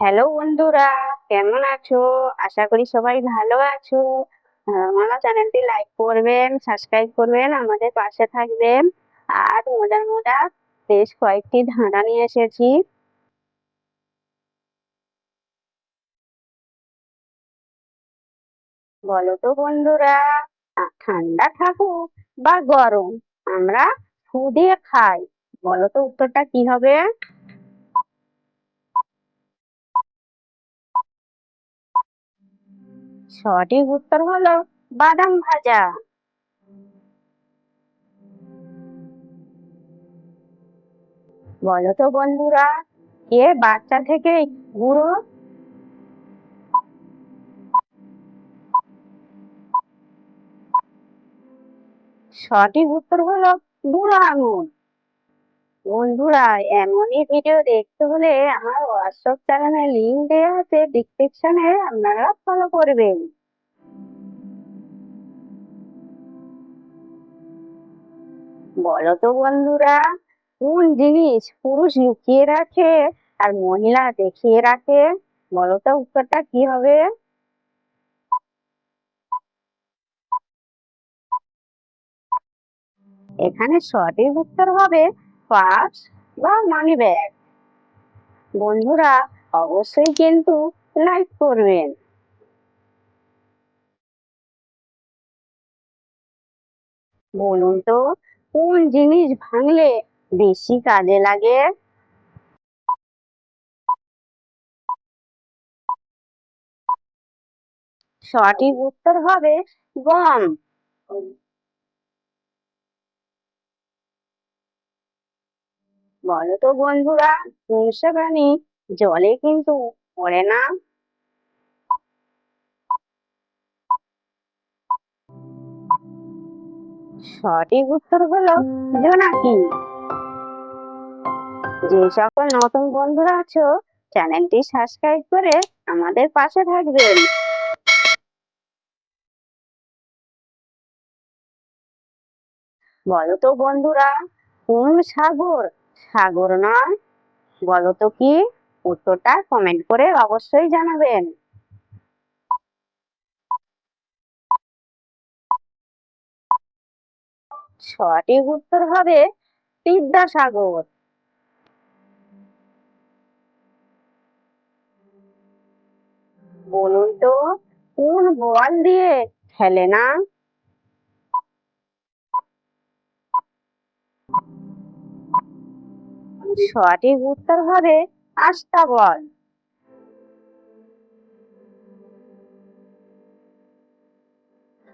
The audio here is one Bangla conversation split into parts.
হ্যালো বন্ধুরা, কেমন আছো? আশা করি সবাই ভালো আছো। আমার চ্যানেলটি লাইক করবেন সাবস্ক্রাইব করবেন, আমাদের পাশে থাকবেন। আর মজার মজার বেশ কয়েকটি ধাঁধা নিয়ে এসেছি। বলো তো বন্ধুরা ঠান্ডা থাকুক বা গরম, আমরা খুদে খাই। বলো তো উত্তরটা কি হবে? সঠিক উত্তর হলো বাদাম ভাজা। বলো তো বন্ধুরা, কে বাচ্চা থেকে বুড়ো সঠিক উত্তর হলো বুড়ো আঙুল বন্ধুরা, এমনই ভিডিও দেখতে হলে আমার হোয়াটসঅ্যাপ চ্যানেলে লিঙ্ক দেওয়া আছে ডিসক্রিপশনে আপনারা ফলো করবেন। বলো তো বন্ধুরা, কোন জিনিস পুরুষ লুকিয়ে রাখে আর মহিলা দেখিয়ে রাখে? বলো তো উত্তরটা কি হবে? এখানে সঠিক উত্তর হবে পার্স বা মানি ব্যাগ বন্ধুরা, অবশ্যই কিন্তু লাইক করবেন। বলুন তো, কোন জিনিস ভাঙলে বেশি কাজে লাগে? সঠিক উত্তর হবে গম। বলো তো বন্ধুরা পোষা প্রাণী, জলে কিন্তু পড়ে না। সঠিক উত্তর হলো জোনাকি। যে সকল নতুন বন্ধুরা আছো, চ্যানেলটি সাবস্ক্রাইব করে আমাদের পাশে থাকবেন। বলো তো বন্ধুরা, কোন সাগর সাগর নয়, বলো তো কি? উত্তরটা কমেন্ট করে অবশ্যই জানাবেন। সঠিক উত্তর হবে বিদ্যাসাগর। বলুন তো, কোন বল দিয়ে খেলে না? সঠিক উত্তর হবে আস্তা বল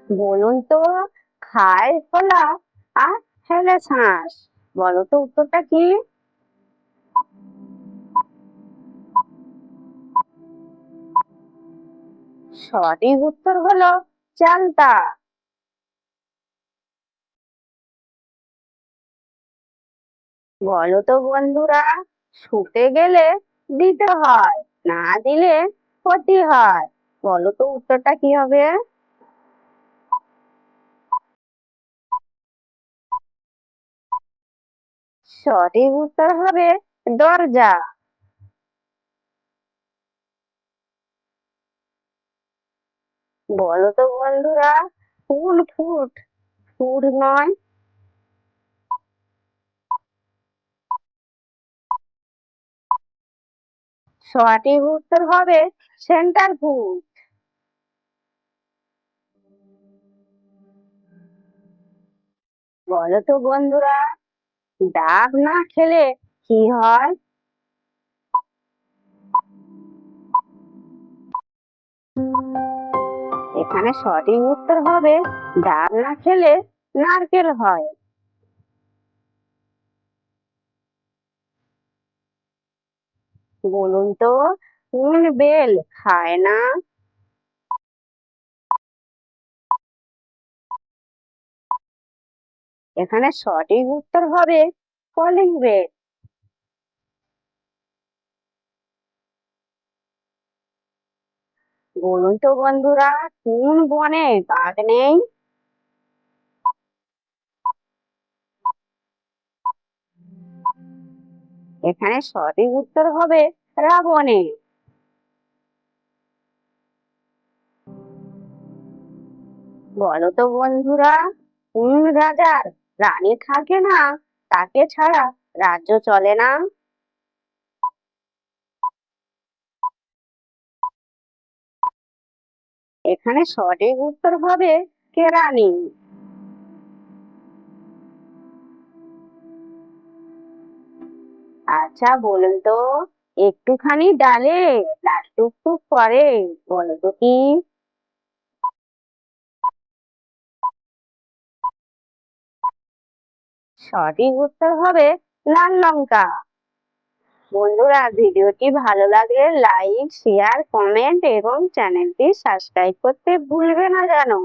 বলুন তো, খায় ফলা আর ফেলে শ্বাস বলো তো উত্তরটা কি? সঠিক উত্তর হলো চালতা। বলো তো বন্ধুরা শুতে গেলে দিতে হয়, না দিলে ক্ষতি হয়। বলো তো উত্তরটা কি হবে? সঠিক উত্তর হবে দরজা। বলো তো বন্ধুরা, ফুল ফুট ফুট নয় সঠিক উত্তর হবে সেন্টার ফুট বলো তো বন্ধুরা ডাব না খেলে কি হয়? এখানে সঠিক উত্তর হবে ডাব না খেলে নারকেল হয়। বলুন তো? কোন বেল? খায় না এখানে সঠিক উত্তর হবে কলিং বেল। বলুন তো বন্ধুরা, কোন বনে বাঘ নেই? এখানে সঠিক উত্তর হবে রাবণে। বলতো বন্ধুরা কোন রাজার রানী থাকে না, তাকে ছাড়া রাজ্য চলে না। এখানে সঠিক উত্তর হবে কেরানি আচ্ছা বলুন তো, একটুখানি ডালে লাল টুকটুক করে বলো তো কি? সঠিক উত্তর হবে লাল লঙ্কা। বন্ধুরা, ভিডিওটি ভালো লাগলে লাইক, শেয়ার, কমেন্ট এবং চ্যানেলটি সাবস্ক্রাইব করতে ভুলবে না জানো।